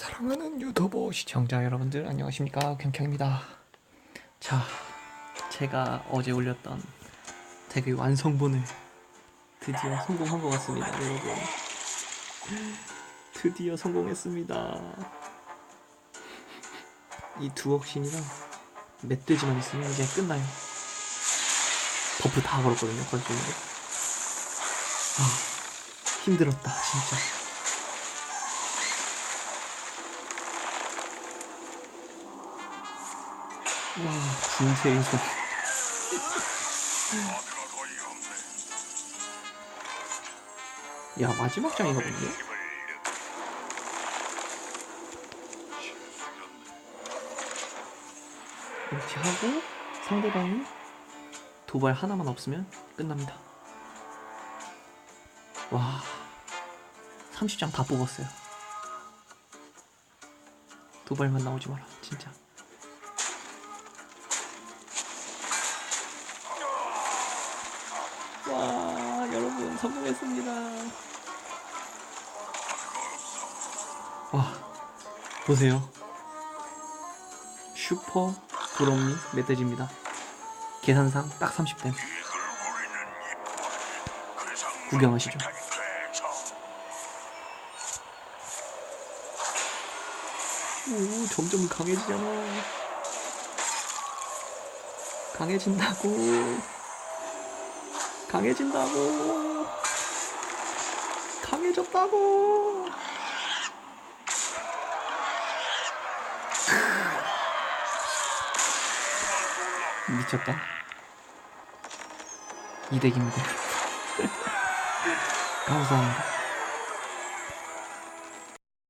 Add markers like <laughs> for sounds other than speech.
사랑하는 유튜버 시청자 여러분들 안녕하십니까 경경입니다. 자, 제가 어제 올렸던 되게 완성본을 드디어 성공한 것 같습니다, 여러분. 드디어 성공했습니다. 이 두억신이랑 멧돼지만 있으면 이제 끝나요. 버프 다 걸었거든요, 걸중으로. 아, 힘들었다, 진짜. 와, 손. 야, 마지막 장인가 본데? 이렇게 하고 상대방이 도발 하나만 없으면 끝납니다. 와, 30장 다 뽑았어요. 도발만 나오지 마라, 진짜. 와 여러분 성공했습니다. 와 보세요. 슈퍼 브롬니 멧돼지입니다. 계산상 딱 30댐 구경하시죠. 오 점점 강해지잖아. 강해진다고 강해진다고. 강해졌다고. 미쳤다. 이덱입니다. <laughs> 감사합니다